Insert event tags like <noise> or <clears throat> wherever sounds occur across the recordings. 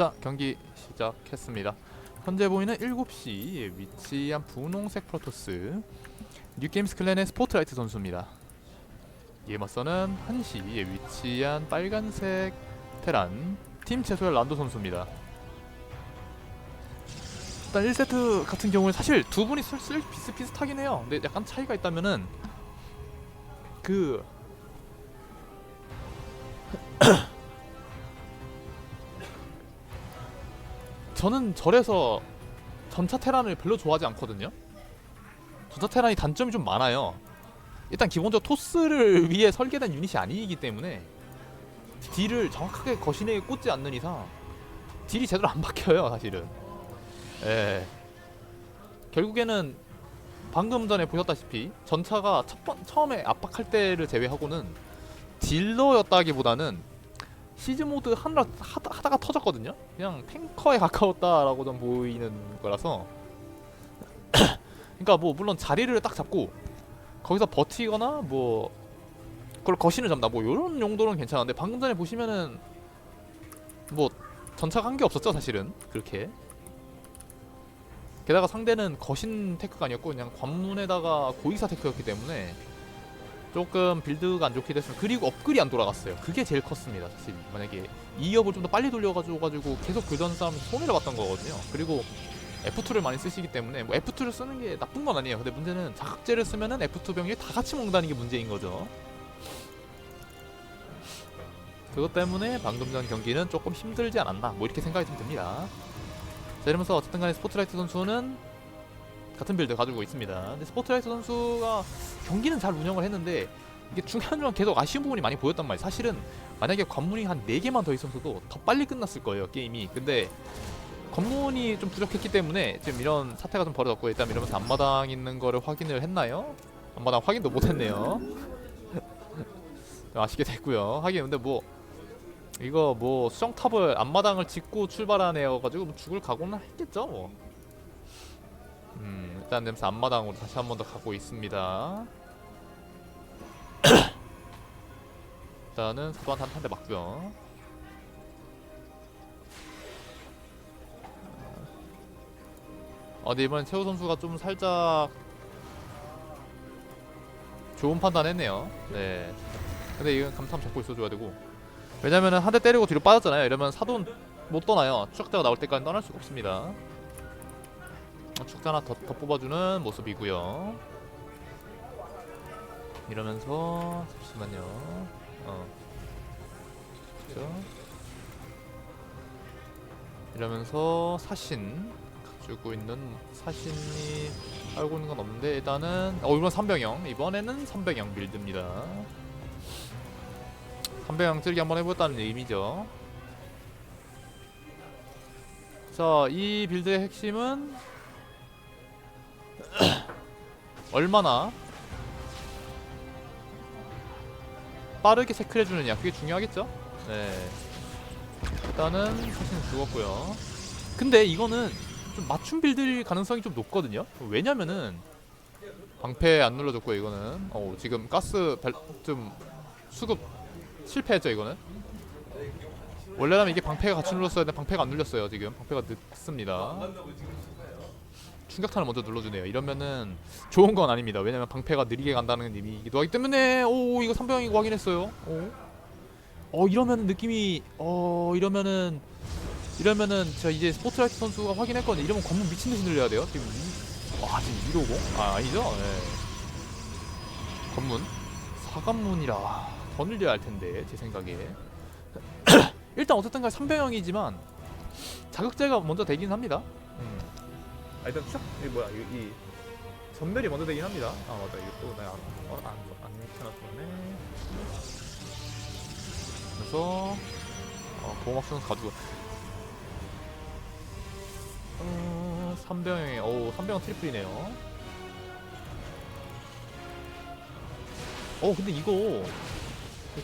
자 경기 시작했습니다. 현재 보이는 7시에 위치한 분홍색 프로토스 뉴게임스 클랜의 스포트라이트 선수입니다. 이에 맞서는 1시에 위치한 빨간색 테란 팀 채소의 란도 선수입니다. 일단 1세트 같은 경우는 사실 두 분이 슬슬 비슷비슷하긴 해요. 근데 약간 차이가 있다면은 그 저는 절에서 전차 테란을 별로 좋아하지 않거든요. 전차 테란이 단점이 좀 많아요. 일단 기본적으로 토스를 <laughs> 위해 설계된 유닛이 아니기 때문에 딜을 정확하게 거신에 꽂지 않는 이상 딜이 제대로 안 박혀요 사실은. 예. 결국에는 방금 전에 보셨다시피 전차가 첫 번, 처음에 압박할 때를 제외하고는 딜러였다기보다는 시즈 모드 하느라 하다, 하다가 터졌거든요. 그냥 탱커에 가까웠다라고 좀 보이는 거라서. 그러니까 뭐 물론 자리를 딱 잡고 거기서 버티거나 뭐 그걸 거신을 잡나 뭐 이런 용도는 괜찮은데 방금 전에 보시면은 뭐 전차가 한 게 없었죠 사실은 그렇게. 게다가 상대는 거신 테크가 아니었고 그냥 관문에다가 고의사 테크였기 때문에 조금 빌드가 안 좋게 됐어요. 그리고 업글이 안 돌아갔어요. 그게 제일 컸습니다. 사실 만약에 2업을 좀 더 빨리 돌려가지고 가지고 계속 굴던 싸움 손해를 봤던 거거든요. 그리고 F2를 많이 쓰시기 때문에 뭐 F2를 쓰는 게 나쁜 건 아니에요. 근데 문제는 자극제를 쓰면은 F2 병력이 다 같이 먹는다는 게 문제인 거죠. 그것 때문에 방금 전 경기는 조금 힘들지 않았나 뭐 이렇게 생각이 좀 듭니다. 자 이러면서 어쨌든 간에 스포트라이트 선수는 같은 빌드 가지고 있습니다. 근데 스포트라이트 선수가 경기는 잘 운영을 했는데 이게 중요한 건 계속 아쉬운 부분이 많이 보였단 말이에요. 사실은 만약에 관문이 한 4개만 더 있었어도 더 빨리 끝났을 거예요, 게임이. 근데 관문이 좀 부족했기 때문에 지금 이런 사태가 좀 벌어졌고 일단 이러면서 앞마당 있는 거를 확인을 했나요? 앞마당 확인도 못 했네요. <laughs> 좀 아쉽게 됐고요. 하긴 근데 뭐 이거 뭐 수정탑을 앞마당을 짓고 출발하네요 가지고 뭐 죽을 각오는 했겠죠 뭐. 음, 일단 냄새 앞마당으로 다시 한 번 더 가고 있습니다. <coughs> 일단은 사도한테 한대 맞고요. 어, 근데 이번엔 최우 선수가 좀 살짝 좋은 판단했네요. 네. 근데 이건 감탐 잡고 있어줘야 되고. 왜냐면은 한 대 때리고 뒤로 빠졌잖아요. 이러면 사돈 못 떠나요. 추적자가 나올 때까지 떠날 수가 없습니다. 어, 축자 하나 더, 더 뽑아주는 모습이고요. 이러면서 잠시만요. 어. 그죠? 이러면서 사신 가지고 있는 사신이 알고 있는 건 없는데 일단은 어 이번 3병형 이번에는 3병형 빌드입니다. 3병형 찔기 한번 해보겠다는 의미죠. 자, 이 빌드의 핵심은 얼마나 빠르게 체크를 해주느냐 그게 중요하겠죠? 네. 일단은 사실은 죽었고요. 근데 이거는 좀 맞춤 빌드일 가능성이 좀 높거든요? 왜냐면은 방패 안 눌러줬고요 이거는. 어 지금 가스 발, 좀 수급 실패했죠 이거는? 원래라면 이게 방패가 같이 눌렀어야 되는데 방패가 안 눌렸어요 지금. 방패가 늦습니다 충격탄을 먼저 눌러주네요. 이러면은 좋은 건 아닙니다. 왜냐면 방패가 느리게 간다는 의미이기도 하기 때문에 오 이거 3병이고 확인했어요. 오. 어 이러면은 느낌이 어 이러면은 이러면은 저 이제 스포트라이트 선수가 확인했거든요. 이러면 관문 미친 듯이 늘려야 돼요. 지금 이- 와 지금 150? 아 아니죠? 네. 관문 사관문이라 더 늘려야 할 텐데 제 생각에 <clears throat> 일단 어쨌든간 3병형이지만 자극제가 먼저 되긴 합니다. 음. 아 일단 싹이 뭐야 이, 이 전멸이 먼저 되긴 합니다. 아 맞다 이거 또 내가 어안안 안 켜놨었네. 그래서 어, 보호막수는 가지고 어, 3병에 오 3병 트리플이네요. 어 근데 이거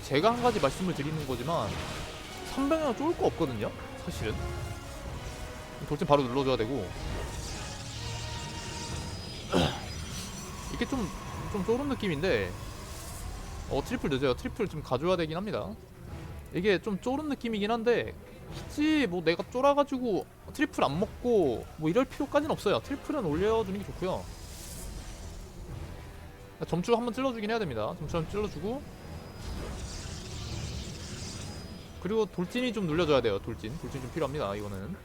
제가 한 가지 말씀을 드리는 거지만 3병은 쫄거 없거든요. 사실은 돌진 바로 눌러줘야 되고 이게 좀, 좀 쫄은 느낌인데 어 트리플 늦어요 트리플 좀 가져야 되긴 합니다 이게 좀 쫄은 느낌이긴 한데 굳이 뭐 내가 쫄아가지고 트리플 안 먹고 뭐 이럴 필요까지는 없어요. 트리플은 올려주는 게 좋고요. 점추 한번 찔러주긴 해야 됩니다. 점추 한번 찔러주고 그리고 돌진이 좀 눌려줘야 돼요. 돌진, 돌진 좀 필요합니다. 이거는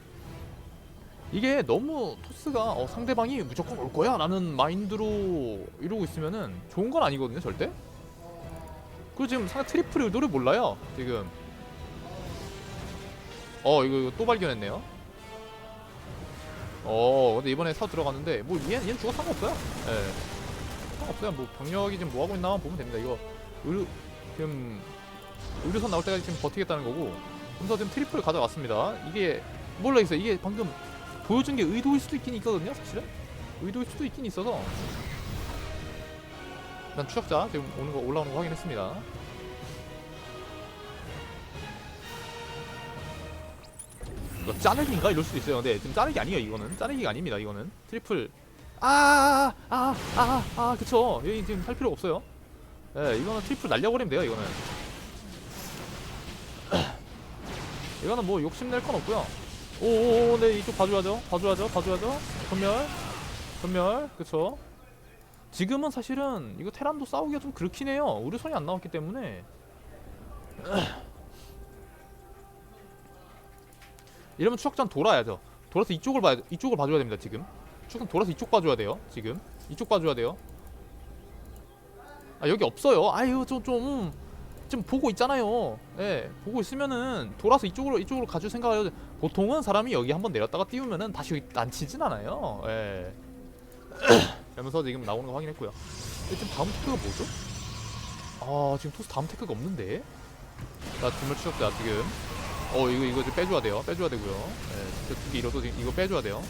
이게 너무 토스가 어, 상대방이 무조건 올 거야 라는 마인드로 이러고 있으면은 좋은 건 아니거든요, 절대. 그리고 지금 상대 트리플 의도를 몰라요. 지금 어 이거, 이거 또 발견했네요. 어 근데 이번에 사 들어갔는데 뭐 얘는 얘는 죽어 상관없어요. 예. 상관없어요. 뭐 병력이 지금 뭐 하고 있나 보면 됩니다. 이거 의료 지금 의료선 나올 때까지 지금 버티겠다는 거고. 그래서 지금 트리플 가져왔습니다. 이게 몰라겠어요. 이게 방금 보여준 게 의도일 수도 있긴 있거든요. 사실은 의도일 수도 있긴 있어서. 일단 추적자 지금 오는 거 올라오는 거 확인했습니다. 이거 짜내기인가 이럴 수도 있어요. 근데 지금 짜내기 아니에요. 이거는 짜내기가 아닙니다. 이거는 트리플 아아아아 아, 아, 아, 그쵸. 여기 지금 할 필요 없어요. 예, 이거는 트리플 날려버리면 돼요. 이거는 <clears throat> 이거는 뭐 욕심낼 건 없고요. 오오오, 네 이쪽 봐줘야죠. 봐줘야죠. 봐줘야죠. 전멸, 전멸, 그쵸. 지금은 사실은 이거 테란도 싸우기가 좀 그렇긴 해요. 우리 손이 안 나왔기 때문에 <clears throat> 이러면 추적전 돌아야죠. 돌아서 이쪽을 봐야 이쪽을 봐줘야 됩니다. 지금 추적전 돌아서 이쪽 봐줘야 돼요. 지금 이쪽 봐줘야 돼요. 아 여기 없어요. 아유 좀좀 좀 보고 있잖아요. 예, 보고 있으면은 돌아서 이쪽으로 이쪽으로 가줄 생각을 해요. 보통은 사람이 여기 한번 내렸다가 띄우면은 다시 여기 난치진 않아요. 예. <coughs> 그러면서 지금 나오는 거 확인했고요. 지금 다음 테크가 뭐죠? 아 지금 토스 다음 테크가 없는데. 자 정말 추적자 지금. 어 이거 이거 좀 빼줘야 돼요. 빼줘야 되고요. 예, 진짜 두개 잃어도 지금 이거 빼줘야 돼요.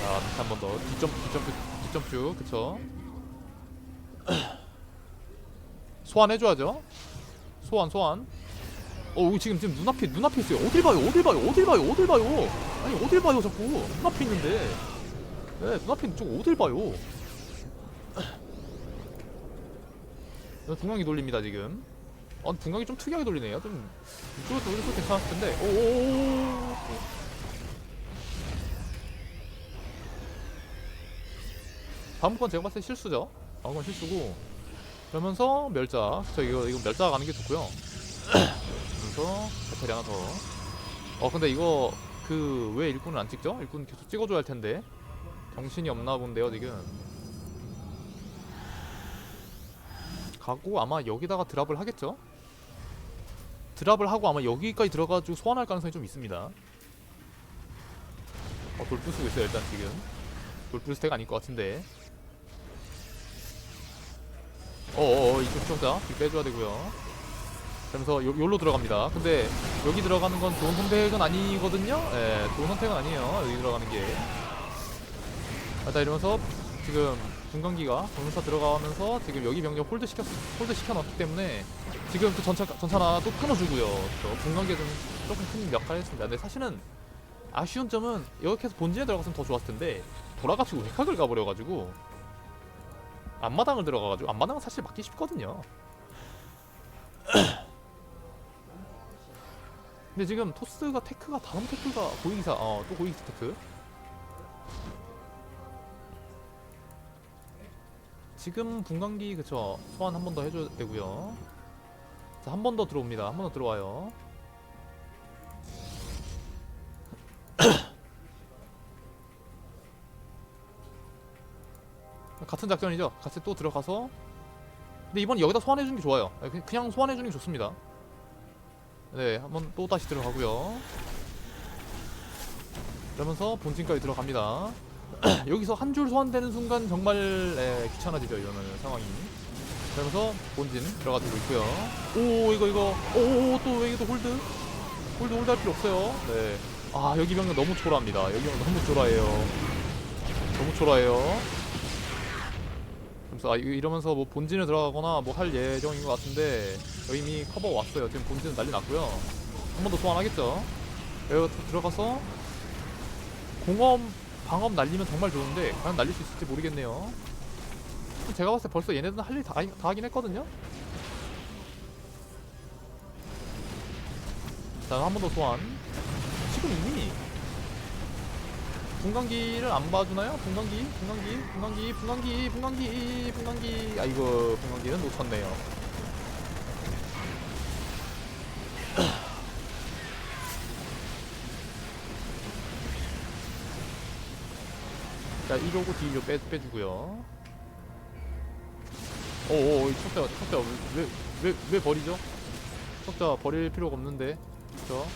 자 다시 한 번 더. 뒷점 뒷점프 뒷점프 그쵸? 소환해줘야죠. 소환 소환. 어 지금 지금 눈앞에 눈앞에 있어요. 어딜 봐요? 어딜 봐요? 어딜 봐요? 어딜 봐요? 아니 어딜 봐요 자꾸 눈앞에 있는데. 네 눈앞에 있는 쪽 어딜 봐요? 분광기 돌립니다 지금. 어 분광기 좀 특이하게 돌리네요. 좀 이쪽에서 돌려도 괜찮았을 텐데. 오오오오. 다음 건 제가 봤을 때 실수죠. 다음 건 실수고. 그러면서 멸자. 저 이거 이거 멸자 가는 게 좋고요. 그래서 배터리 하나 더. 어 근데 이거 그 왜 일꾼을 안 찍죠? 일꾼 계속 찍어줘야 할 텐데 정신이 없나 본데요 지금. 가고 아마 여기다가 드랍을 하겠죠? 드랍을 하고 아마 여기까지 들어가지고 소환할 가능성이 좀 있습니다. 어, 돌 부수고 있어요 일단 지금. 돌 부수 때가 아닐 것 같은데. 어어어 이쪽 수정자 뒤 빼줘야 되고요. 그러면서 요, 요로 들어갑니다. 근데 여기 들어가는 건 좋은 선택은 아니거든요. 예, 좋은 선택은 아니에요. 여기 들어가는 게. 일단 이러면서 지금 중간기가 전사 들어가면서 지금 여기 병력 홀드 시켰 홀드 시켜놨기 때문에 지금 그 전차 전차나 또 끊어주고요. 또 중간기가 좀 조금 큰 역할을 했습니다. 근데 사실은 아쉬운 점은 이렇게 해서 본진에 들어갔으면 더 좋았을 텐데 돌아가지고 외곽을 가버려가지고 앞마당을 들어가가지고 앞마당은 사실 막기 쉽거든요. <clears throat> 근데 지금 토스가 테크가 다음 테크가 고위기사 어 또 고위기사 테크. 지금 분광기 그쵸. 소환 한 번 더 해줘야 되고요. 자 한 번 더 들어옵니다. 한 번 더 들어와요 같은 작전이죠 같이 또 들어가서 근데 이번 여기다 소환해 주는 게 좋아요 그냥- 그냥 소환해 주는 게 좋습니다 네, 한번 또 다시 들어가고요. 그러면서 본진까지 들어갑니다. <clears throat> 여기서 한 줄 소환되는 순간 정말 에, 귀찮아지죠 이러면 상황이. 그러면서 본진 들어가지고 있고요. 오 이거 이거 오또 여기도 홀드 홀드 홀드 할 필요 없어요. 네. 아 여기 병력 너무 초라합니다. 여기 병력 너무 초라해요. 너무 초라해요. 그래서 아 이- 이러면서 뭐 본진을 들어가거나 뭐 할 예정인 것 같은데 이미 커버 왔어요. 지금 본진은 난리 났고요. 한 번 더 소환하겠죠. 또 들어가서 공업 방업 날리면 정말 좋은데 과연 날릴 수 있을지 모르겠네요. 제가 봤을 때 벌써 얘네들은 할 일 다 다 하긴 했거든요. 자, 한 번 더 소환. 지금 이미 분광기를 안 봐주나요? 분광기, 분광기, 분광기, 분광기, 분광기, 분광기. 아이고, 분광기는 놓쳤네요. 자, 1호고 D1호 빼, 빼주고요. 오오, 이 척자, 척자, 왜, 왜, 왜 버리죠? 척자 버릴 필요가 없는데. 그쵸?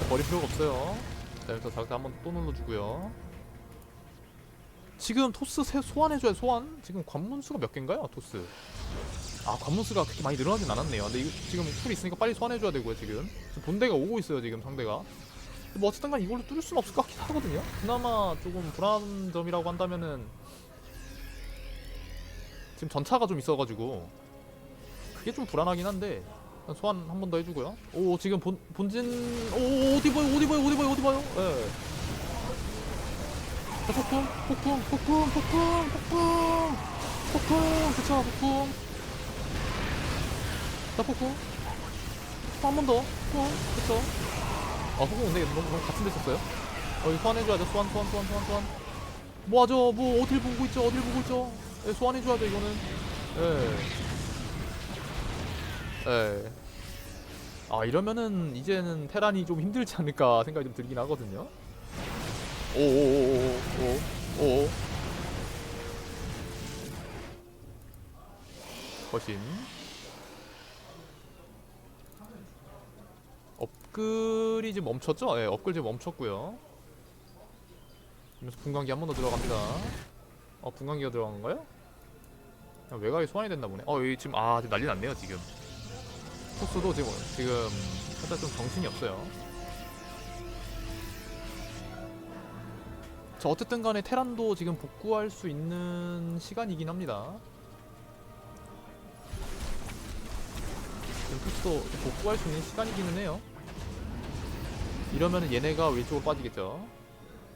자, 버릴 필요가 없어요. 자, 여기서 자극 한번 또 눌러주고요. 지금 토스 새 소환해줘야 소환? 지금 관문수가 몇 개인가요, 토스? 아, 관문수가 그렇게 많이 늘어나진 않았네요. 근데 이거 지금 풀이 있으니까 빨리 소환해줘야 되고요, 지금. 지금 본대가 오고 있어요, 지금 상대가. 뭐 어쨌든 간 이걸로 뚫을 수는 없을 것 같긴 하거든요. 그나마 조금 불안한 점이라고 한다면은 지금 전차가 좀 있어가지고 그게 좀 불안하긴 한데 소환 한 번 더 해주고요. 오 지금 본 본진 오 어디 봐요 어디 봐요 어디 봐요 어디 봐요. 예. 자, 폭풍 폭풍 폭풍 폭풍 폭풍 폭풍 그쵸 폭풍. 자 폭풍 한 번 더 폭풍 그쵸. 아 폭풍 근데 너무, 너무 같은 데 썼어요. 어 이거 소환해줘야죠 소환 소환 소환 소환 소환. 뭐하죠 뭐 어딜 보고 있죠 어딜 보고 있죠. 예, 소환해줘야 돼 이거는. 예. 예. 아 이러면은 이제는 테란이 좀 힘들지 않을까 생각이 좀 들긴 하거든요. 오오오오오오 거신 업글이 지금 멈췄죠? 예, 업글 지금 멈췄고요. 그러면서 분광기 한 번 더 들어갑니다. 어, 분광기가 들어간 건가요? 아, 외곽에 소환이 됐나 보네. 어, 여기 지금 아, 지금 난리 났네요, 지금. 토스도 지금 지금 살짝 좀 정신이 없어요. 자 어쨌든 간에 테란도 지금 복구할 수 있는 시간이긴 합니다. 지금 토스도 복구할 수 있는 시간이기는 해요. 이러면은 얘네가 왼쪽으로 빠지겠죠.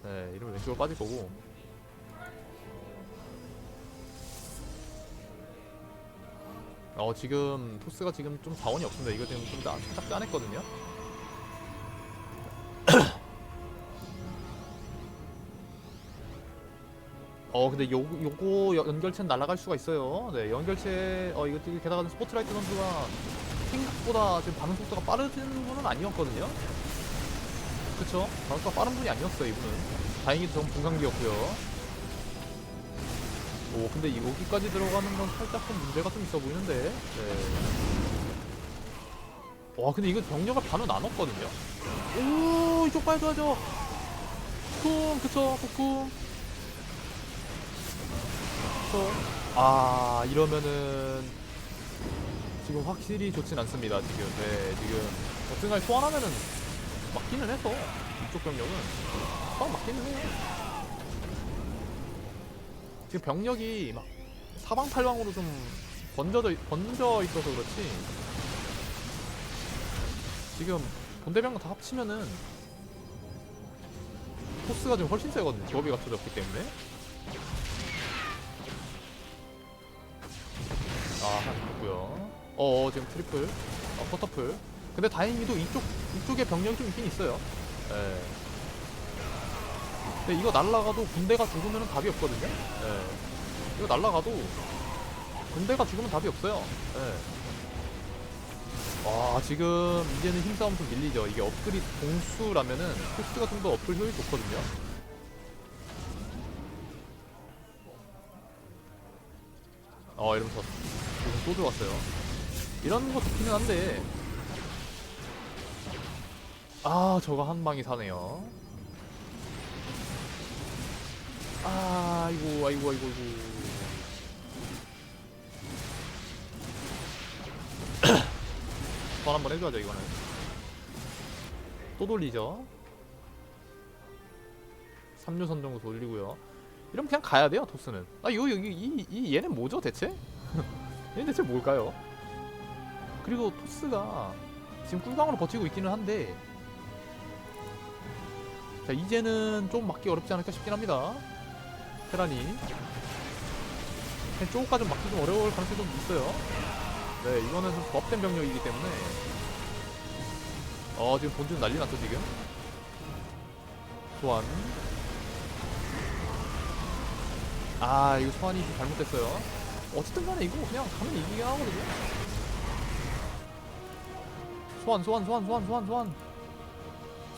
네, 이러면 왼쪽으로 빠질 거고. 어 지금 토스가 지금 좀 자원이 없습니다. 이거 지금 좀 짜- 살짝 짜냈거든요. <clears throat> 어 근데 요 요거 연- 연결체는 날아갈 수가 있어요. 네 연결체 어 이거 게다가 스포트라이트 선수가 생각보다 지금 반응 속도가 빠른 분은 아니었거든요. 그쵸? 반응 속도가 빠른 분이 아니었어요 이분은. 다행히도 전 분광기였고요. 오 근데 이- 여기까지 들어가는 건 살짝 좀 문제가 좀 있어 보이는데. 네. 와 근데 이거 병력을 반으로 나눴거든요. 오 이쪽 빠져야죠. 쿵 그쵸 쿵. 그쵸. 아 이러면은 지금 확실히 좋진 않습니다 지금. 네 지금 어쨌든 소환하면은 막기는 해서 이쪽 병력은 소환 막기는 해요. 지금 병력이 막 사방팔방으로 좀 번져져 번져 있어서 그렇지. 지금 본대병력 다 합치면은 포스가 지금 훨씬 세거든요. 조합이 갖춰졌기 때문에. 아 하나 있고요. 어 지금 트리플. 어 퍼터플 근데 다행히도 이쪽 이쪽에 병력이 좀 있긴 있어요. 예 근데 이거 날라가도 군대가 죽으면 답이 없거든요. 예. 이거 날라가도 군대가 죽으면 답이 없어요. 예. 와 지금 이제는 힘싸움 좀 밀리죠. 이게 업글이 동수라면은 코스가 좀 더 업글 효율이 좋거든요. 어 이러면서 지금 또 들어왔어요. 이런 거 좋기는 한데 아 저거 한 방이 사네요. 아, 아이고, 아이고, 아이고, 아이고. <coughs> 번 한번 해줘야죠, 이거는. 또 돌리죠. 3류 선 정도 돌리고요. 이러면 그냥 가야 돼요, 토스는. 아, 이거, 여기, 이, 이, 얘는 뭐죠, 대체? <laughs> 얘는 대체 뭘까요? 그리고 토스가 지금 꿀광으로 버티고 있기는 한데, 자, 이제는 좀 막기 어렵지 않을까 싶긴 합니다. 테란이. 그냥 쪼까지 막기 좀 어려울 가능성이 좀 있어요. 네 이거는 좀 조합된 병력이기 때문에. 어 지금 본진 난리 났죠 지금? 소환. 아 이거 소환이 좀 잘못됐어요. 어쨌든 간에 이거 그냥 가면 이기게 하거든요. 소환 소환 소환 소환 소환 소환.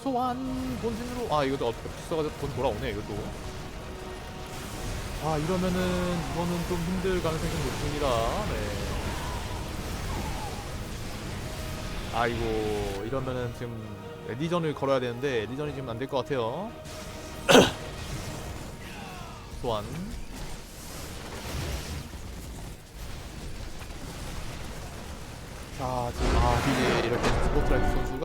소환 본진으로. 아 이것도 어떻게 비싸가지고 돈 돌아오네 이것도 아 이러면은 이거는 좀 힘들 가능성이 좀 높습니다. 네. 아이고 이러면은 지금 리전을 걸어야 되는데 리전이 지금 안 될 것 같아요. <coughs> 소환 자 지금 아 이제 이렇게 스포트라이트 선수가